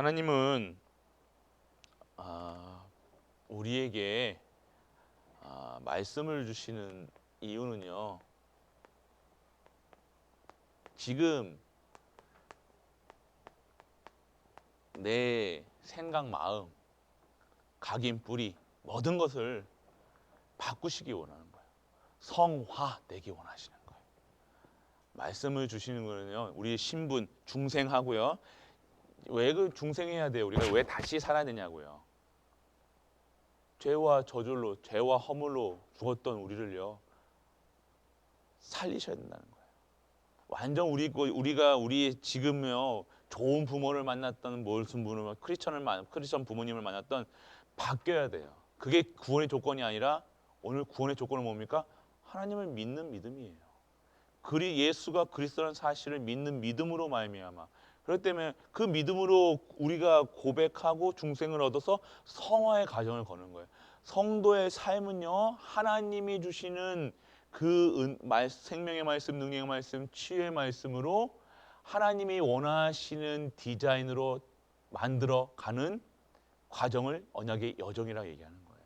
하나님은 아, 우리에게 아, 말씀을 주시는 이유는요. 지금 내 생각, 마음, 각인, 뿌리 모든 것을 바꾸시기 원하는 거예요. 성화 되기 원하시는 거예요. 말씀을 주시는 거는요. 우리의 신분 중생하고요. 왜 그 중생해야 돼요? 우리가 왜 다시 살아야 되냐고요. 죄와 저절로 죄와 허물로 죽었던 우리를요. 살리셔야 된다는 거예요. 완전 우리 우리가 우리 지금요 좋은 부모를 만났던 무슨 분을 크리스천을 만 크리스천 부모님을 만났던 바뀌어야 돼요. 그게 구원의 조건이 아니라 오늘 구원의 조건은 뭡니까? 하나님을 믿는 믿음이에요. 그리 예수가 그리스도라는 사실을 믿는 믿음으로 말미암아 그렇기 때문에 그 믿음으로 우리가 고백하고 중생을 얻어서 성화의 가정을 거는 거예요. 성도의 삶은요 하나님이 주시는 그 은, 말, 생명의 말씀, 능력의 말씀, 치유의 말씀으로 하나님이 원하시는 디자인으로 만들어 가는 과정을 언약의 여정이라고 얘기하는 거예요.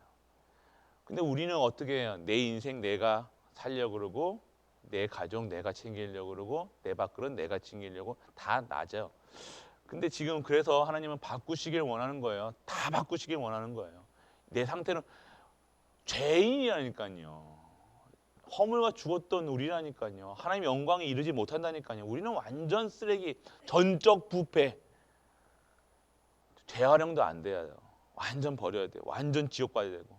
근데 우리는 어떻게 해요? 내 인생 내가 살려 그러고 내 가정 내가 챙기려고 그러고 내 밥그릇 내가 챙기려고 다 낮아요. 근데 지금 그래서 하나님은 바꾸시길 원하는 거예요. 다 바꾸시길 원하는 거예요. 내 상태는 죄인이라니까요. 허물과 죽었던 우리라니까요. 하나님 영광에 이르지 못한다니까요. 우리는 완전 쓰레기, 전적 부패. 재활용도 안 돼요. 완전 버려야 돼요. 완전 지옥 가야 되고.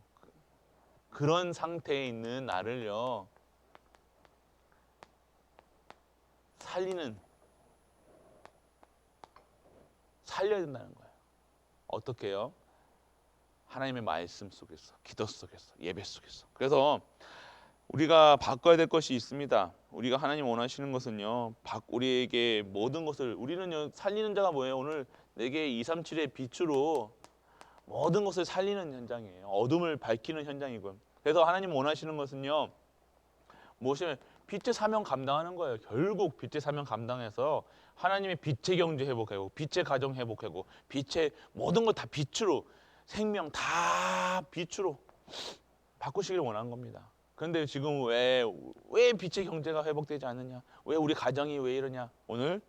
그런 상태에 있는 나를요. 살리는 살려야 된다는 거예요. 어떻게요? 하나님의 말씀 속에서, 기도 속에서, 예배 속에서. 그래서 우리가 바꿔야 될 것이 있습니다. 우리가 하나님 원하시는 것은요. 바- 우리에게 모든 것을 우리는요 살리는 자가 뭐예요? 오늘 내게 237의 빛으로 모든 것을 살리는 현장이에요. 어둠을 밝히는 현장이고요. 그래서 하나님 원하시는 것은요. 무엇이 빛의 사명 감당하는 거예요. 결국 빛의 사명 감당해서 하나님의 빛의 경제 회복하고 빛의 가정 회복하고 빛의 모든 것다 빛으로 생명 다 빛으로 바꾸시기를 원하는 겁니다. 그런데 지금 왜 왜 빛의 경제가 회복되지 않느냐? 왜 우리 가정이 왜 이러냐? 오늘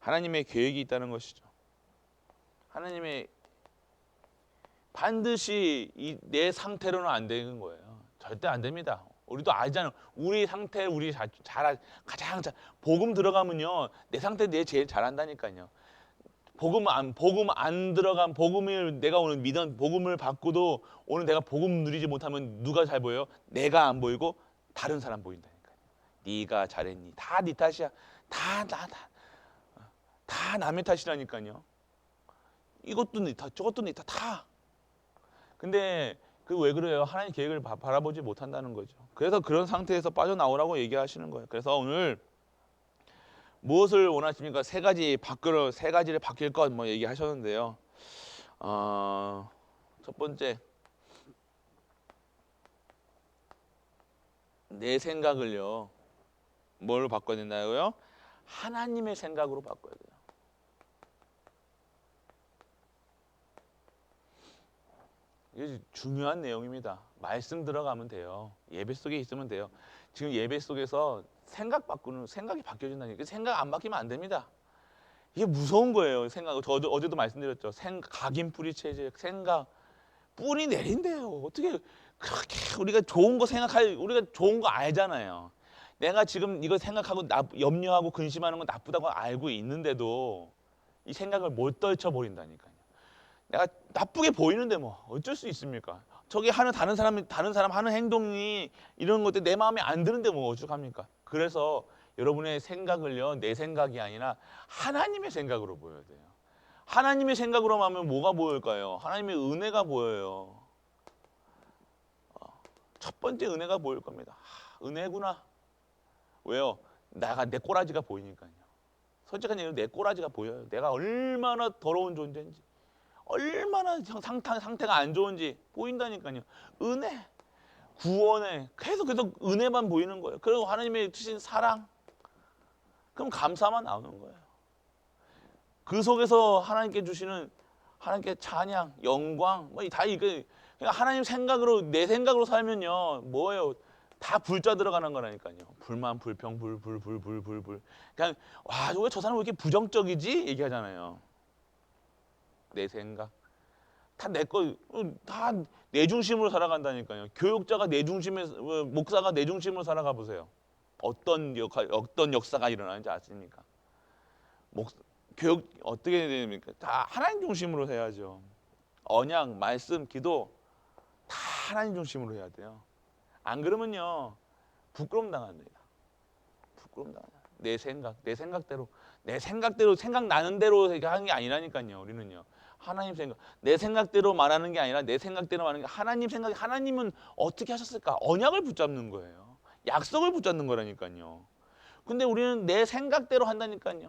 하나님의 계획이 있다는 것이죠. 하나님의 반드시 이 내 상태로는 안 되는 거예요. 절대 안 됩니다. 우리도 알잖아요. 우리 상태 우리 잘, 잘 가장 잘 복음 들어가면요 내 상태 내 제일 잘한다니까요. 복음 안 복음 안 들어간 복음을 내가 오늘 믿은 복음을 받고도 오늘 내가 복음 누리지 못하면 누가 잘 보여요? 내가 안 보이고 다른 사람 보인다니까요. 네가 잘했니? 다 네 탓이야. 다 나 다, 다 남의 탓이라니까요. 이것도 네 탓, 저것도 네 탓, 다. 근데 그 왜 그래요? 하나님 계획을 바, 바라보지 못한다는 거죠. 그래서 그런 상태에서 빠져나오라고 얘기하시는 거예요. 그래서 오늘 무엇을 원하십니까? 세 가지 바꾸러 세 가지를 바뀔 것 뭐 얘기하셨는데요. 어, 첫 번째 내 생각을요. 뭘로 바꿔야 된다고요? 하나님의 생각으로 바꿔야 돼요. 이게 중요한 내용입니다. 말씀 들어가면 돼요. 예배 속에 있으면 돼요. 지금 예배 속에서 생각 바꾸는 생각이 바뀌어진다니까 생각 안 바뀌면 안 됩니다. 이게 무서운 거예요. 생각. 저 어제- 어제도 말씀드렸죠. 생 각인 뿌리 체제 생각 뿌리 내린대요. 어떻게 그렇게 우리가 좋은 거 생각할 우리가 좋은 거 알잖아요. 내가 지금 이거 생각하고 나, 염려하고 근심하는 건 나쁘다고 알고 있는데도 이 생각을 못 떨쳐 버린다니까요. 내가 나쁘게 보이는데 뭐 어쩔 수 있습니까? 저기 하는 다른 사람이 다른 사람 하는 행동이 이런 것들 내 마음에 안 드는데 뭐 어떡합니까? 그래서 여러분의 생각을요 내 생각이 아니라 하나님의 생각으로 보여야 돼요. 하나님의 생각으로 하면 뭐가 보일까요? 하나님의 은혜가 보여요. 어, 첫 번째 은혜가 보일 겁니다. 하, 은혜구나. 왜요? 내가 내 꼬라지가 보이니까요. 솔직한 얘기로 내 꼬라지가 보여요. 내가 얼마나 더러운 존재인지. 얼마나 형- 상태, 상태가 안 좋은지 보인다니까요. 은혜, 구원에 계속 계속 은혜만 보이는 거예요. 그리고 하나님의 주신 사랑, 그럼 감사만 나오는 거예요. 그 속에서 하나님께 주시는 하나님께 찬양, 영광, 뭐다 이게 그러니까 하나님 생각으로 내 생각으로 살면요 뭐예요? 다 불자 들어가는 거라니까요. 불만, 불평, 불, 불, 불, 불, 불, 불. 그냥 와, 왜 저 사람 왜 이렇게 부정적이지? 얘기하잖아요. 내 생각. 다 내 거, 다 내 중심으로 살아간다니까요. 교육자가 내 중심에, 어, 목사가 내 중심으로 살아가 보세요. 어떤 역할, 어떤 역사가 일어나는지 아십니까? 목, 교육 어떻게 됩니까? 다 하나님 중심으로 해야죠. 언약, 말씀, 기도 다 하나님 중심으로 해야 돼요. 안 그러면요 부끄럼 당합니다. 부끄럼 당해. 내 생각, 내 생각대로, 내 생각대로 생각 나는 대로 하는 게 아니라니까요. 우리는요. 하나님 생각, 내 생각대로 말하는 게 아니라 내 생각대로 말하는 게 하나님 생각. 하나님은 어떻게 하셨을까? 언약을 붙잡는 거예요. 약속을 붙잡는 거라니까요. 근데 우리는 내 생각대로 한다니까요.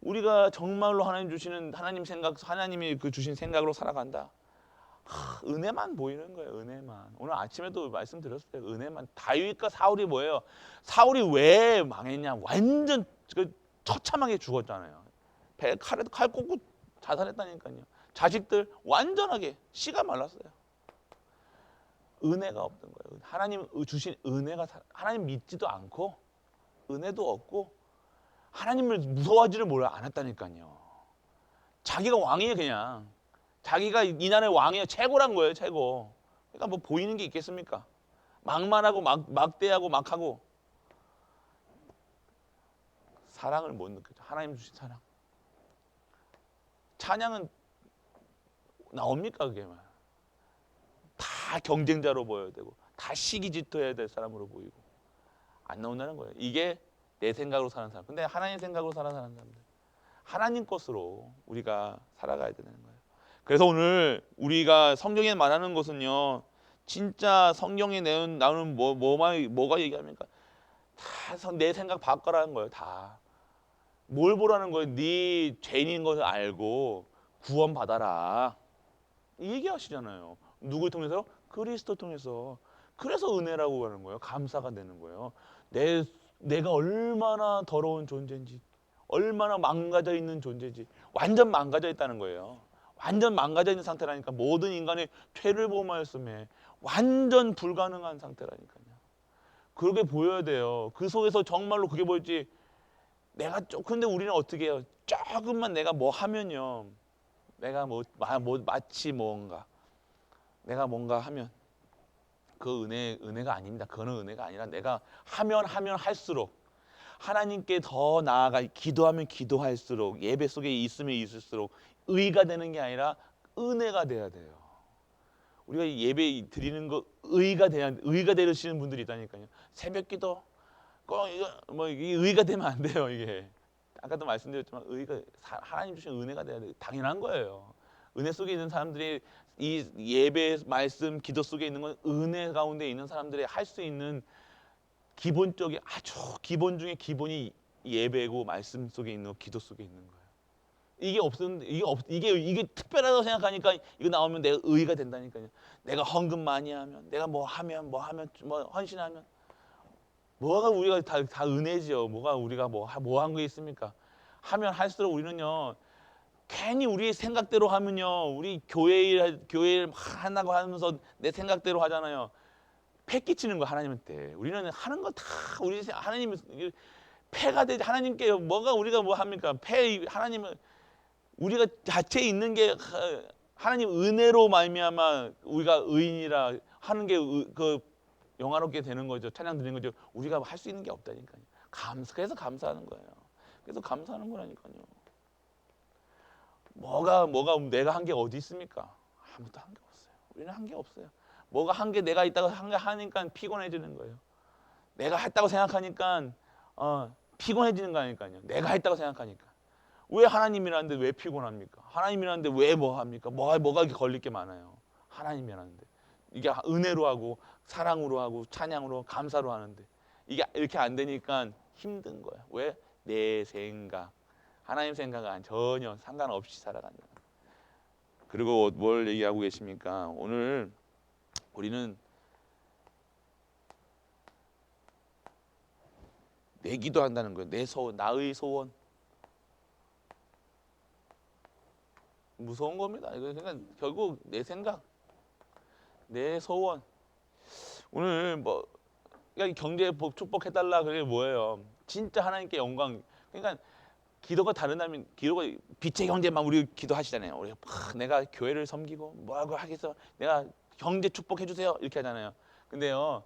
우리가 정말로 하나님 주시는 하나님 생각, 하나님이 그 주신 생각으로 살아간다. 하, 은혜만 보이는 거예요. 은혜만. 오늘 아침에도 말씀드렸을 때 은혜만. 다윗과 사울이 뭐예요? 사울이 왜 망했냐? 완전 그 처참하게 죽었잖아요. 배 칼에 칼 꽂고 자살했다니까요. 자식들 완전하게 씨가 말랐어요. 은혜가 없는 거예요. 하나님 주신 은혜가 사- 하나님 믿지도 않고 은혜도 없고 하나님을 무서워하지를 몰라 않았다니까요. 자기가 왕이에요 그냥. 자기가 이 나라의 왕이에요. 최고란 거예요 최고. 그러니까 뭐 보이는 게 있겠습니까? 막말하고 막 막대하고 막하고 사랑을 못 느끼죠. 하나님 주신 사랑. 찬양은 나옵니까 그게 말. 다 경쟁자로 보여야 되고 다 시기 질투해야 될 사람으로 보이고 안 나온다는 거예요. 이게 내 생각으로 사는 사람. 근데 하나님 생각으로 살아가는 사람들. 하나님 것으로 우리가 살아가야 되는 거예요. 그래서 오늘 우리가 성경에 말하는 것은요. 진짜 성경에 나오는 뭐 뭐만 뭐가 얘기합니까? 다 내 생각 바꿔라는 거예요. 다. 뭘 보라는 거예요? 네 죄인인 것을 알고 구원 받아라. 이 얘기하시잖아요. 누굴 통해서? 그리스도 통해서. 그래서 은혜라고 하는 거예요. 감사가 되는 거예요. 내 내가 얼마나 더러운 존재인지, 얼마나 망가져 있는 존재지, 완전 망가져 있다는 거예요. 완전 망가져 있는 상태라니까 모든 인간의 죄를 범하였음에 완전 불가능한 상태라니까요. 그렇게 보여야 돼요. 그 속에서 정말로 그게 보일지 내가 조 근데 우리는 어떻게 해요? 조금만 내가 뭐 하면요. 내가 뭐, 마, 뭐 마치 뭔가 내가 뭔가 하면 그 은혜 은혜가 아닙니다. 그거는 은혜가 아니라 내가 하면 하면 할수록 하나님께 더 나아가 기도하면 기도할수록 예배 속에 있으면 있을수록 의가 되는 게 아니라 은혜가 돼야 돼요. 우리가 예배 드리는 거 의가 돼야 의가 되시는 분들이 있다니까요. 새벽기도 꼭 이거 뭐 이게 의가 되면 안 돼요 이게. 아까도 말씀드렸지만 의가 사- 하나님 주신 은혜가 돼야 돼 당연한 거예요. 은혜 속에 있는 사람들이 이 예배 말씀 기도 속에 있는 건 은혜 가운데 있는 사람들이 할 수 있는 기본적인 아주 기본 중에 기본이 예배고 말씀 속에 있는 거, 기도 속에 있는 거예요. 이게 없었는데 이게 없 이게 이게 특별하다고 생각하니까 이거 나오면 내가 의가 된다니까요. 내가 헌금 많이 하면 내가 뭐 하면 뭐 하면 뭐 헌신하면 뭐가 우리가 다, 다 은혜지요. 뭐가 우리가 뭐 뭐 한 게 있습니까? 하면 할수록 우리는요. 괜히 우리 생각대로 하면요. 우리 교회 일 교회 일 하나고 하면서 내 생각대로 하잖아요. 패 끼치는 거 하나님한테. 우리는 하는 거 다 우리 하나님 패가 되지 하나님께 뭐가 우리가 뭐 합니까? 패 하나님은 우리가 자체에 있는 게 하- 하나님 은혜로 말미암아 우리가 의인이라 하는 게그 영화롭게 되는 거죠. 찬양 드리는 거죠. 우리가 할 수 있는 게 없다니까요. 감사 그래서 감사하는 거예요. 그래서 감사하는 거라니까요. 뭐가 뭐가 내가 한 게 어디 있습니까? 아무도 한 게 없어요. 우리는 한 게 없어요. 뭐가 한 게 내가 있다고 한 게 하니까 피곤해지는 거예요. 내가 했다고 생각하니까 어, 피곤해지는 거니까요. 내가 했다고 생각하니까. 왜 하나님이라는데 왜 피곤합니까? 하나님이라는데 왜 뭐 합니까? 뭐가 뭐가 걸릴 게 많아요. 하나님이라는데 이게 은혜로 하고 사랑으로 하고 찬양으로 감사로 하는데 이게 이렇게 안 되니까 힘든 거야. 왜? 내 생각 하나님 생각은 전혀 상관없이 살아간다. 그리고 뭘 얘기하고 계십니까? 오늘 우리는 내 기도 한다는 거예요. 내 소원, 나의 소원. 무서운 겁니다. 이거 그러니까 결국 내 생각, 내 소원. 오늘 뭐 그러니까 경제 복 축복해달라 그게 뭐예요? 진짜 하나님께 영광. 그러니까 기도가 다르다면 기도가 빛의 경제만 우리 기도하시잖아요. 우리 막 내가 교회를 섬기고 뭐하고 하겠어. 내가 경제 축복해 주세요 이렇게 하잖아요. 근데요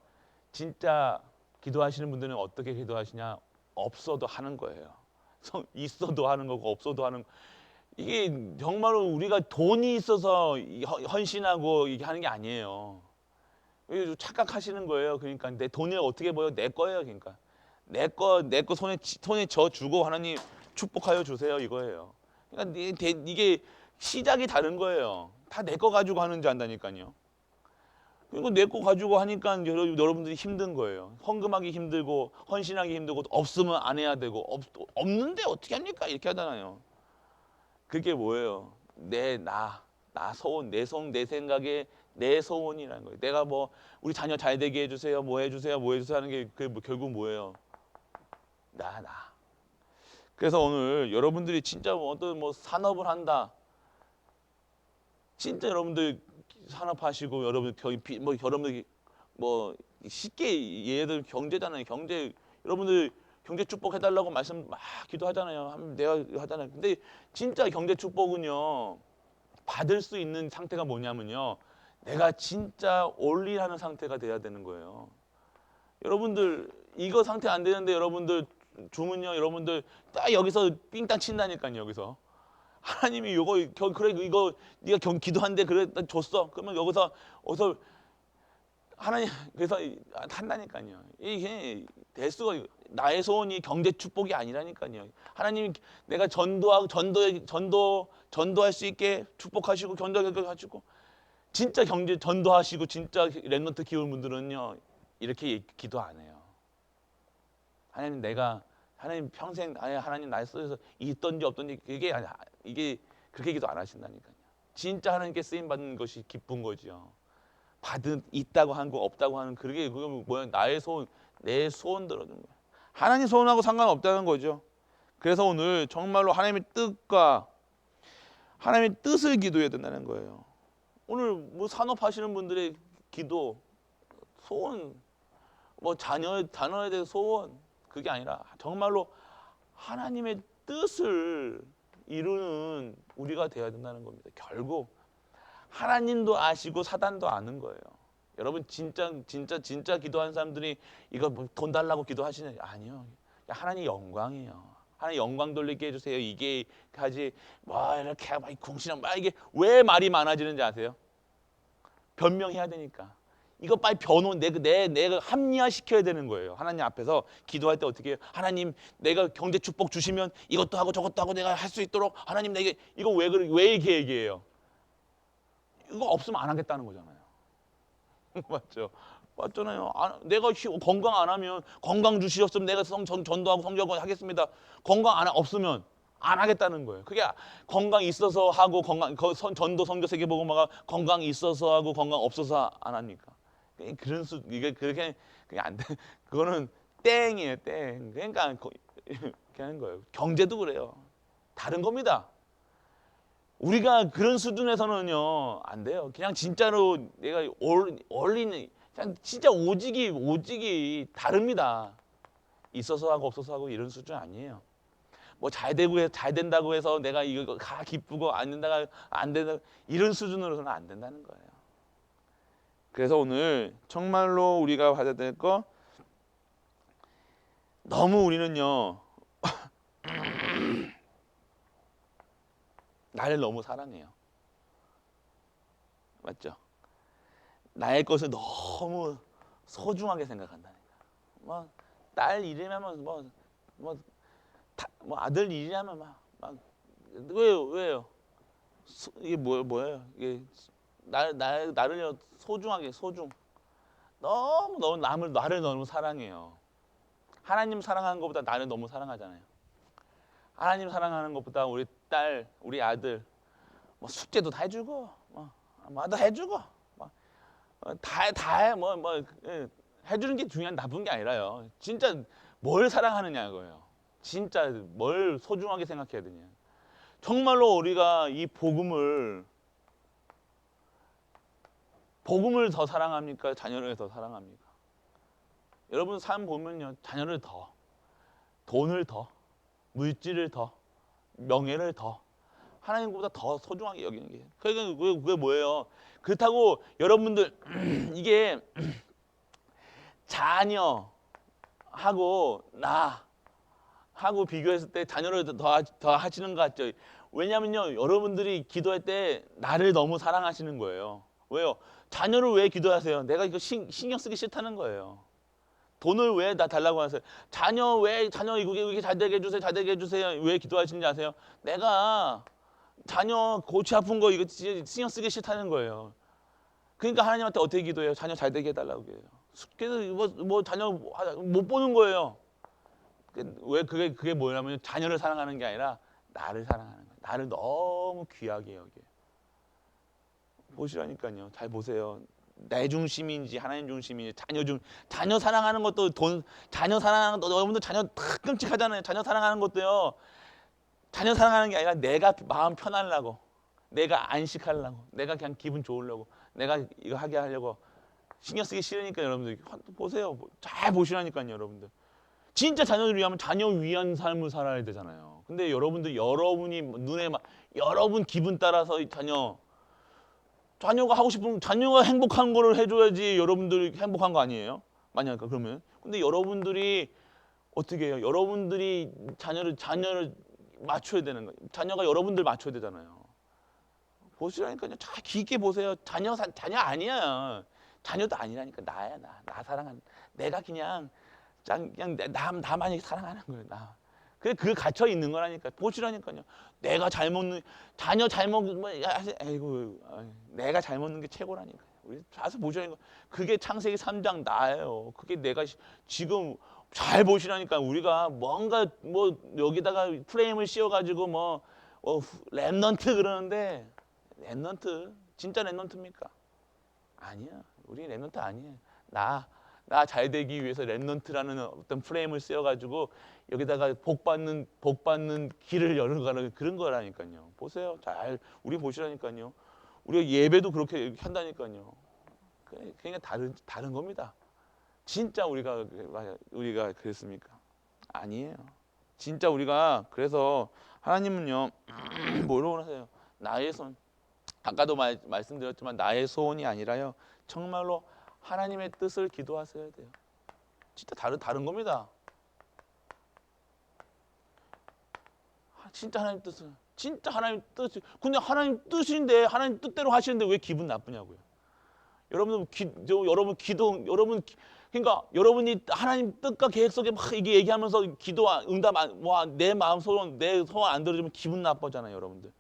진짜 기도하시는 분들은 어떻게 기도하시냐? 없어도 하는 거예요. 성- 있어도 하는 거고 없어도 하는 거. 이게 정말로 우리가 돈이 있어서 헌신하고 이게 하는 게 아니에요. 착각하시는 거예요. 그러니까 내 돈이 어떻게 보여? 내 거예요. 그러니까 내 거 내 거 손에 지- 손에 져 주고 하나님 축복하여 주세요 이거예요. 그러니까 이게 시작이 다른 거예요. 다 내 거 가지고 하는 줄 안다니까요. 그리고 내 거 가지고 하니까 여러- 여러분들이 힘든 거예요. 헌금하기 힘들고 헌신하기 힘들고 없으면 안 해야 되고 없, 없는데 어떻게 합니까? 이렇게 하잖아요. 그게 뭐예요? 내 나, 나 소원, 내 소원, 내 생각에 내 소원이라는 거예요. 내가 뭐 우리 자녀 잘 되게 해주세요, 뭐 해주세요, 뭐 해주세요 하는 게그 결국 뭐예요? 나, 나. 그래서 오늘 여러분들이 진짜 뭐 어떤 뭐 산업을 한다. 진짜 여러분들 산업하시고 여러분 뭐 여러분들 뭐 쉽게 얘들 경제잖아요. 경제 여러분들 경제 축복 해달라고 말씀 막 기도하잖아요. 내가 하잖아요. 근데 진짜 경제 축복은요 받을 수 있는 상태가 뭐냐면요 내가 진짜 올리하는 상태가 돼야 되는 거예요. 여러분들 이거 상태 안 되는데 여러분들 주문요 여러분들 딱 여기서 삥땅 친다니까요 여기서. 하나님이 겨- 그래 이거 네가 경 기도한데 그래 나 줬어. 그러면 여기서 어서 하나님 그래서 한다니까요. 이게 대수가 나의 소원이 경제 축복이 아니라니까요. 하나님이 내가 전도하고 전도 전도 전도할 수 있게 축복하시고 견도하게 하시고 진짜 경제 전도하시고 진짜 랩런트 키우는 분들은요 이렇게 기도 안 해요. 하나님 내가 하나님 평생 아니 하나님 나에 써서 있던지 없던지 그게 아니 이게 그렇게 기도 안 하신다니까요. 진짜 하나님께 쓰임 받는 것이 기쁜 거죠. 받은 있다고 하는 거 없다고 하는 그게 그거 뭐야 나의 소원 내 소원 들어주는 거야. 하나님 소원하고 상관없다는 거죠. 그래서 오늘 정말로 하나님의 뜻과 하나님의 뜻을 기도해야 된다는 거예요. 오늘 뭐 산업 하시는 분들의 기도 소원 뭐 자녀 자녀에 대해 소원 그게 아니라 정말로 하나님의 뜻을 이루는 우리가 되어야 된다는 겁니다. 결국 하나님도 아시고 사단도 아는 거예요. 여러분 진짜 진짜 진짜 기도하는 사람들이 이거 뭐돈 달라고 기도하시는 아니요. 하나님 영광이에요. 하나님 영광 돌리게 해주세요. 이게 가지 뭐 이렇게 막 궁시렁 막 이게 왜 말이 많아지는지 아세요? 변명해야 되니까. 이거 빨리 변호 내, 내 내가 합리화 시켜야 되는 거예요. 하나님 앞에서 기도할 때 어떻게 해요? 하나님 내가 경제 축복 주시면 이것도 하고 저것도 하고 내가 할 수 있도록 하나님 내게 이거 왜 그래 왜 이렇게 얘기해요? 이거 없으면 안 하겠다는 거잖아요. 맞죠? 맞잖아요. 안- 내가 히- 건강 안 하면 건강 주시었으면 내가 성, 전, 전도하고 성교하고 하겠습니다. 건강 안 하- 없으면 안 하겠다는 거예요. 그게 건강 있어서 하고 건강 거- 선- 전도 성교 세계 보고마가 건강 있어서 하고 건강 없어서 안 합니까? 그런 수 이게 그렇게 그게 안 돼. 그거는 땡이에요, 땡. 그러니까 거- 이렇게 하는 거예요. 경제도 그래요. 다른 겁니다. 우리가 그런 수준에서는요 안 돼요. 그냥 진짜로 내가 올, 올리는 그냥 진짜 오직이 오직이 다릅니다. 있어서 하고 없어서 하고 이런 수준 아니에요. 뭐 잘 되고 해- 잘 된다고 해서 내가 이거 가 기쁘고 안 된다가 안 된다 이런 수준으로서는 안 된다는 거예요. 그래서 오늘 정말로 우리가 받아야 될 거 너무 우리는요 나를 너무 사랑해요. 맞죠? 나의 것을 너무 소중하게 생각한다니까. 뭐 딸 일이라면 뭐뭐 뭐 아들 일이라면 막, 막 왜요 왜요? 소- 이게 뭐 뭐예요? 이게 나, 나 나를 소중하게 소중. 너무 너무 남을 나를 너무 사랑해요. 하나님 사랑하는 것보다 나를 너무 사랑하잖아요. 하나님 사랑하는 것보다 우리 딸, 우리 아들 뭐 숙제도 다 해주고 뭐 뭐도 해주고 뭐다다뭐뭐 뭐, 예, 해주는 게 중요한 나쁜 게 아니라요. 진짜 뭘 사랑하느냐 이거예요. 진짜 뭘 소중하게 생각해야 되냐. 정말로 우리가 이 복음을 복음을 더 사랑합니까? 자녀를 더 사랑합니까? 여러분 삶 보면요. 자녀를 더 돈을 더 물질을 더 명예를 더 하나님보다 더 소중하게 여기는 게 그게, 그게, 그게 뭐예요? 그렇다고 여러분들 이게 자녀하고 나 하고 비교했을 때 자녀를 더, 하- 더 하시는 것 같죠. 왜냐면요, 여러분들이 기도할 때 나를 너무 사랑하시는 거예요. 왜요? 자녀를 왜 기도하세요? 내가 이거 신, 신경 쓰기 싫다는 거예요. 돈을 왜 나 달라고 하세요? 자녀 왜 자녀 이게 잘 되게 해주세요, 잘 되게 해주세요. 왜 기도하시는지 아세요? 내가 자녀 골치 아픈 거 이거 신경 쓰기 싫다는 거예요. 그러니까 하나님한테 어떻게 기도해요? 자녀 잘 되게 해달라고 해요. 그래서 뭐, 뭐 자녀 못 보는 거예요. 그- 왜 그게 그게 뭐냐면 자녀를 사랑하는 게 아니라 나를 사랑하는 거예요. 나를 너무 귀하게 여겨요. 보시라니까요. 잘 보세요. 내 중심인지 하나님 중심인지 자녀 중 자녀 사랑하는 것도 돈 자녀 사랑하는 것도 여러분들 자녀 다 끔찍하잖아요. 자녀 사랑하는 것도요. 자녀 사랑하는 게 아니라 내가 마음 편하려고 내가 안식하려고 내가 그냥 기분 좋으려고 내가 이거 하게 하려고 신경 쓰기 싫으니까 여러분들 보세요. 잘 보시라니까요, 여러분들. 진짜 자녀를 위하면 자녀 위한 삶을 살아야 되잖아요. 근데 여러분들 여러분이 눈에 막 여러분 기분 따라서 이 자녀 자녀가 하고 싶은 자녀가 행복한 거를 해줘야지 여러분들이 행복한 거 아니에요? 만약 그러면 근데 여러분들이 어떻게 해요? 여러분들이 자녀를 자녀를 맞춰야 되는 거예요. 자녀가 여러분들 맞춰야 되잖아요. 보시라니까요. 잘 깊게 보세요. 자녀 사, 자녀 아니야. 자녀도 아니라니까 나야 나. 나 사랑하는 내가 그냥 짱 그냥 내- 나 나만이 사랑하는 거예요. 나. 그래 그 갇혀 있는 거라니까. 보시라니까요. 내가 잘 먹는 자녀 잘 먹는 뭐 야, 아이고 아이, 내가 잘 먹는 게 최고라니까. 우리 자서 보시라니까. 그게 창세기 3장 나예요. 그게 내가 시- 지금 잘 보시라니까 우리가 뭔가 뭐 여기다가 프레임을 씌워 가지고 뭐 어, 후- 랩넌트 그러는데 랩넌트 진짜 랩넌트입니까? 아니야. 우리 랩넌트 아니에요. 나나 잘 되기 위해서 랩넌트라는 어떤 프레임을 씌워 가지고 여기다가 복 받는 복 받는 길을 열어가는 그런 거라니까요. 보세요. 잘 우리 보시라니까요. 우리가 예배도 그렇게 한다니까요. 그래, 그러니까 다른 다른 겁니다. 진짜 우리가 우리가 그랬습니까? 아니에요. 진짜 우리가 그래서 하나님은요 뭐라고 하세요? 나의 손 아까도 말, 말씀드렸지만 나의 소원이 아니라요 정말로 하나님의 뜻을 기도하셔야 돼요. 진짜 다른 다른 겁니다. 하- 진짜 하나님 뜻을 진짜 하나님 뜻 근데 하나님 뜻인데 하나님 뜻대로 하시는데 왜 기분 나쁘냐고요. 여러분 기, 저, 여러분 기도 여러분 기- 그러니까 여러분이 하나님 뜻과 계획 속에 막 이게 얘기하면서 기도 안- 응답 뭐내 마음 소원 내 소원 안 들어주면 기분 나쁘잖아요, 여러분들.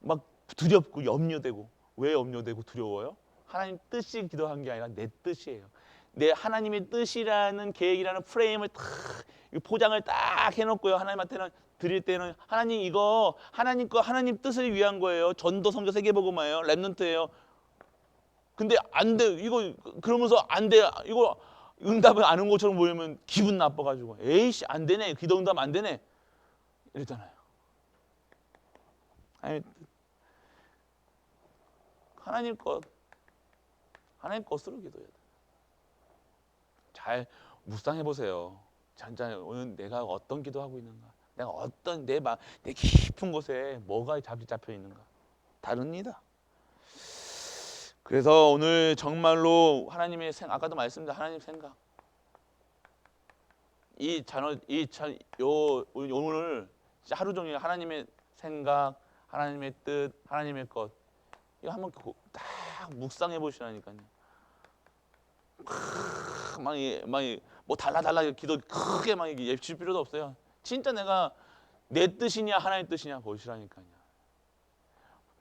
막 두렵고 염려되고 왜 염려되고 두려워요? 하나님 뜻이 기도한 게 아니라 내 뜻이에요. 내 하나님의 뜻이라는 계획이라는 프레임을 탁 포장을 딱 해놓고요. 하나님한테는 드릴 때는 하나님 이거 하나님 거 하나님 뜻을 위한 거예요. 전도 성교 세계복음화예요. 랩넌트예요. 근데 안 돼. 이거 그러면서 안 돼. 이거 응답을 안온 것처럼 보이면 기분 나빠가지고 에이씨 안 되네. 기도 응답 안 되네. 이러잖아요. 하나님 하나님 것 하나님 것으로 기도해야 돼. 잘 묵상해 보세요. 잔잔 오늘 내가 어떤 기도하고 있는가? 내가 어떤 내 마, 내 깊은 곳에 뭐가 잡 잡혀 있는가? 다릅니다. 그래서 오늘 정말로 하나님의 생 아까도 말씀드린 하나님 생각 이 찬어 이찬요 오늘 하루 종일 하나님의 생각, 하나님의 뜻, 하나님의 것 이거 한번 고- 딱 묵상해 보시라니까요. 막막뭐 달라 달라 기도 크게 막 예칠 필요도 없어요. 진짜 내가 내 뜻이냐 하나님 뜻이냐 보시라니까요.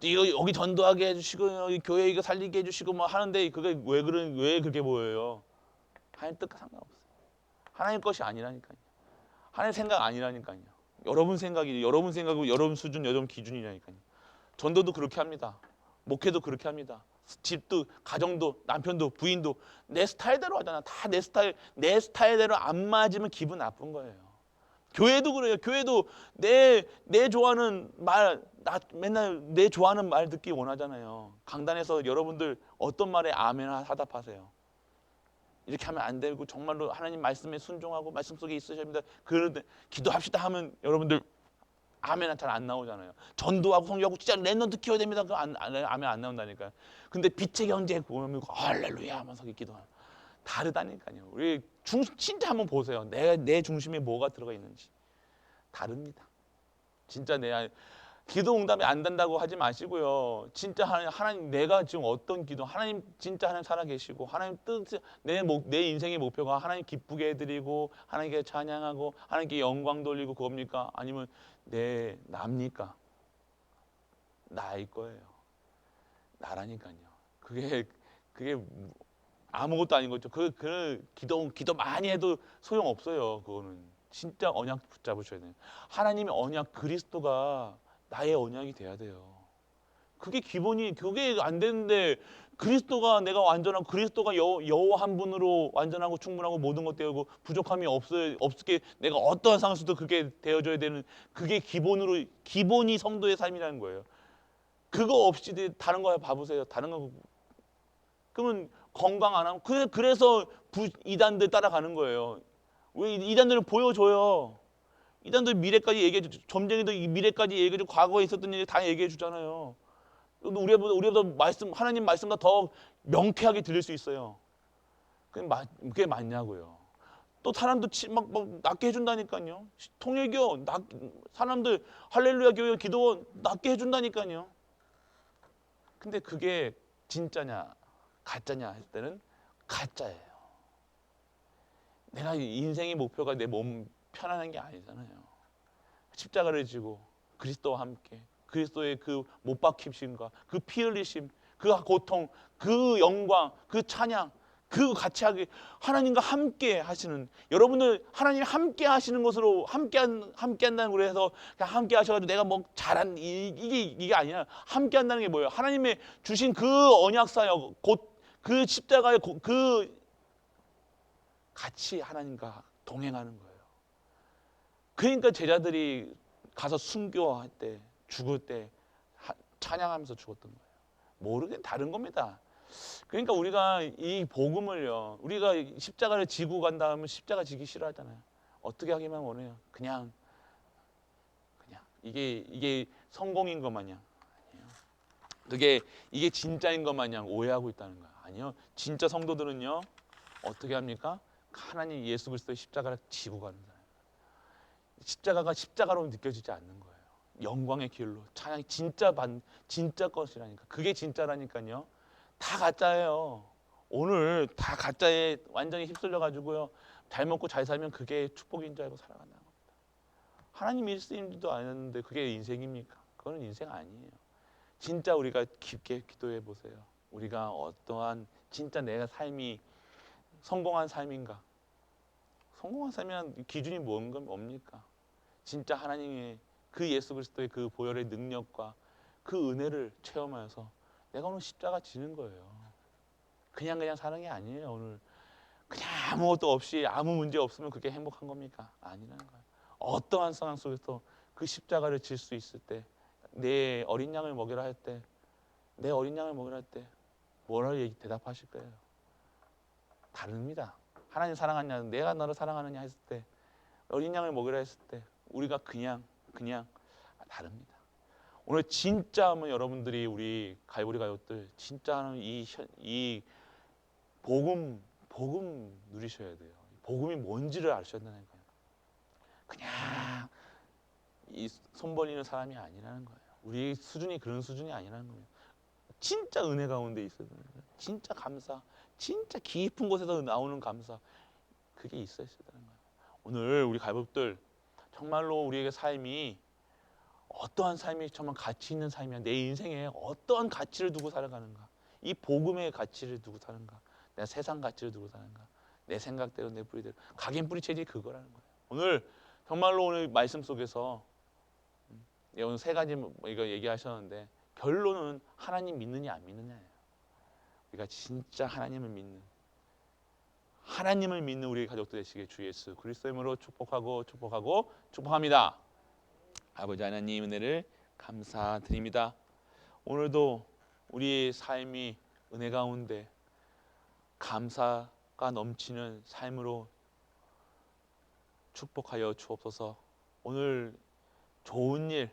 여기 전도하게 해주시고 여기 교회 이거 살리게 해주시고 뭐 하는데 그게 왜 그런 왜 그렇게 보여요? 하나님 뜻과 상관없어요. 하나님 것이 아니라니까요. 하나님 생각 아니라니까요. 여러분 생각이 여러분 생각이고 여러분 수준 여러분 기준이라니까요. 전도도 그렇게 합니다. 목회도 그렇게 합니다. 집도 가정도 남편도 부인도 내 스타일대로 하잖아. 다 내 스타일 내 스타일대로 안 맞으면 기분 나쁜 거예요. 교회도 그래요. 교회도 내 내 좋아하는 말, 나 맨날 내 좋아하는 말 듣기 원하잖아요. 강단에서 여러분들 어떤 말에 아멘 하답하세요. 이렇게 하면 안 되고 정말로 하나님 말씀에 순종하고 말씀 속에 있으셔야 합니다. 그런데 기도합시다 하면 여러분들 아멘 잘안 나오잖아요. 전도하고 성교하고 진짜 랩런트 키워야 됩니다. 그 안, 안, 아멘 안 나온다니까요. 근데 빛의 경제 보면 할렐루야 하면서 기도하는 다르다니까요. 우리 중 진짜 한번 보세요. 내 내 중심에 뭐가 들어가 있는지 다릅니다. 진짜 내 안- 기도 응답이 안 된다고 하지 마시고요. 진짜 하나님, 하나님 내가 지금 어떤 기도 하나님 진짜 하나님 살아 계시고 하나님 뜻내 내 인생의 목표가 하나님 기쁘게 해드리고 하나님께 찬양하고 하나님께 영광 돌리고 그겁니까? 아니면 내 납니까? 나일 거예요. 나라니까요. 그게 그게 아무것도 아닌 거죠. 그, 그 기도 기도 많이 해도 소용 없어요. 그거는 진짜 언약 붙잡으셔야 돼요. 하나님의 언약 그리스도가 나의 언약이 돼야 돼요. 그게 기본이 그게 안 되는데 그리스도가 내가 완전한 그리스도가 여, 여호와 한 분으로 완전하고 충분하고 모든 것 되고 부족함이 없어 없게 내가 어떠한 상황에서도 그게 되어줘야 되는 그게 기본으로 기본이 성도의 삶이라는 거예요. 그거 없이 다른 거 봐보세요. 다른 거 그러면 건강 안 하고 그래 그래서 부, 이단들 따라가는 거예요. 왜 이- 이단들은 보여줘요. 이단들 미래까지 얘기해 주. 점쟁이도 이 미래까지 얘기해 주. 과거에 있었던 일 다 얘기해 주잖아요. 우리보다 우리보다 말씀 하나님 말씀보다 더 명쾌하게 들릴 수 있어요. 그게, 맞, 그게 맞냐고요. 또 사람도 치- 막, 막 낫게 해준다니까요. 통일교 낫, 사람들 할렐루야 교회 기도원 낫게 해준다니까요. 근데 그게 진짜냐 가짜냐 할 때는 가짜예요. 내가 이 인생의 목표가 내 몸 편안한 게 아니잖아요. 십자가를 지고 그리스도와 함께 그리스도의 그 못 박히심과 그 피 흘리심, 그 고통, 그 영광, 그 찬양, 그 같이 하게 하나님과 함께 하시는 여러분들 하나님 함께 하시는 것으로 함께 한 함께 한다는 걸 해서 그냥 함께 하셔가지고 내가 뭐 잘한 이, 이게 이게 아니라 함께 한다는 게 뭐예요? 하나님의 주신 그 언약 사역 곧 그 십자가의 고- 그 같이 하나님과 동행하는 거예요. 그러니까 제자들이 가서 순교할 때 죽을 때 하- 찬양하면서 죽었던 거예요. 모르게 다른 겁니다. 그러니까 우리가 이 복음을요, 우리가 십자가를 지고 간 다음에 십자가 지기 싫어하잖아요. 어떻게 하기만 원해요? 그냥, 이게 이게 성공인 것 마냥. 그게 이게 진짜인 것 마냥 오해하고 있다는 거예요. 아니요, 진짜 성도들은요 어떻게 합니까? 하나님 예수 그리스도의 십자가를 지고 가는 사람. 십자가가 십자가로 느껴지지 않는 거예요. 영광의 길로 찬양 진짜 반 진짜 것이라니까. 그게 진짜라니까요. 다 가짜예요. 오늘 다 가짜에 완전히 휩쓸려 가지고요. 잘 먹고 잘 살면 그게 축복인 줄 알고 살아간다는 겁니다. 하나님 일쓰임도 않았는데 그게 인생입니까? 그거는 인생 아니에요. 진짜 우리가 깊게 기도해 보세요. 우리가 어떠한 진짜 내가 삶이 성공한 삶인가? 성공한 삶이란 기준이 뭔가 뭡니까? 진짜 하나님의 그 예수 그리스도의 그 보혈의 능력과 그 은혜를 체험하여서 내가 오늘 십자가 지는 거예요. 그냥 그냥 사는 게 아니에요. 오늘 그냥 아무것도 없이 아무 문제 없으면 그게 행복한 겁니까? 아니라는 거예요. 어떠한 상황 속에서 그 십자가를 질 수 있을 때, 내 어린 양을 먹이라 할 때, 내 어린 양을 먹이라 할 때, 뭐라 얘기 대답하실 거예요? 다릅니다. 하나님 사랑하냐, 내가 너를 사랑하느냐 했을 때, 어린 양을 먹이라 했을 때, 우리가 그냥 그냥 다릅니다. 오늘 진짜 한번 여러분들이 우리 가요리 가요들 진짜 이, 현- 이 복음 복음 누리셔야 돼요. 복음이 뭔지를 아셔야 되는 거예요. 그냥 이 손 벌리는 사람이 아니라는 거예요. 우리 수준이 그런 수준이 아니라는 거예요. 진짜 은혜 가운데 있어야 되는 거예요. 진짜 감사, 진짜 깊은 곳에서 나오는 감사, 그게 있어야 되는 거예요. 오늘 우리 가족들 정말로 우리에게 삶이 어떠한 삶이 정말 가치 있는 삶이야. 내 인생에 어떠한 가치를 두고 살아가는가. 이 복음의 가치를 두고 사는가. 내가 세상 가치를 두고 사는가. 내 생각대로 내 뿌리대로. 각인 뿌리 체질이 그거라는 거예요. 오늘 정말로 오늘 말씀 속에서 음, 예, 오늘 세 가지 뭐 이거 얘기하셨는데 결론은 하나님 믿느냐 안 믿느냐예요. 우리가 진짜 하나님을 믿는 하나님을 믿는 우리 가족들 되시게 주 예수 그리스도의 이름으로 축복하고 축복하고 축복합니다. 아버지 하나님 은혜를 감사드립니다. 오늘도 우리의 삶이 은혜 가운데 감사가 넘치는 삶으로 축복하여 주옵소서. 오늘 좋은 일,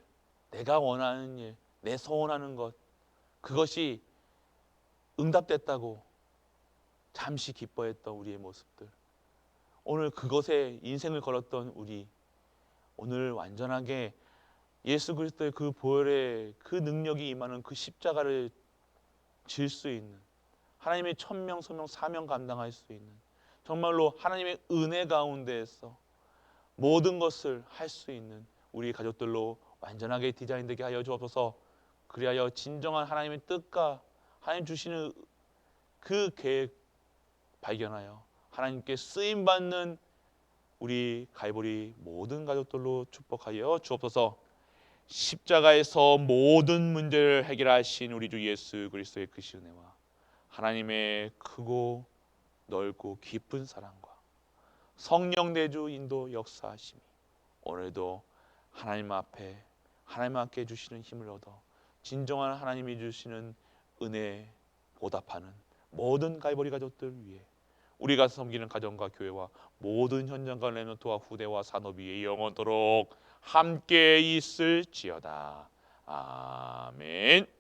내가 원하는 일, 내 소원하는 것 그것이 응답됐다고 잠시 기뻐했던 우리의 모습들. 오늘 그것에 인생을 걸었던 우리 오늘 완전하게 예수 그리스도의 그 보혈의 그 능력이 임하는 그 십자가를 질 수 있는 하나님의 천명 소명 사명 감당할 수 있는 정말로 하나님의 은혜 가운데에서 모든 것을 할 수 있는 우리 가족들로 완전하게 디자인되게 하여 주옵소서. 그리하여 진정한 하나님의 뜻과 하나님 주시는 그 계획 발견하여 하나님께 쓰임 받는 우리 갈보리 모든 가족들로 축복하여 주옵소서. 십자가에서 모든 문제를 해결하신 우리 주 예수 그리스도의 그 은혜와 하나님의 크고 넓고 깊은 사랑과 성령 내주 인도 역사하심이 오늘도 하나님 앞에 하나님 함께 주시는 힘을 얻어 진정한 하나님이 주시는 은혜 보답하는 모든 갈보리 가족들 위해 우리가 섬기는 가정과 교회와 모든 현장과 레노트와 후대와 산업이 영원토록 함께 있을지어다. 아멘.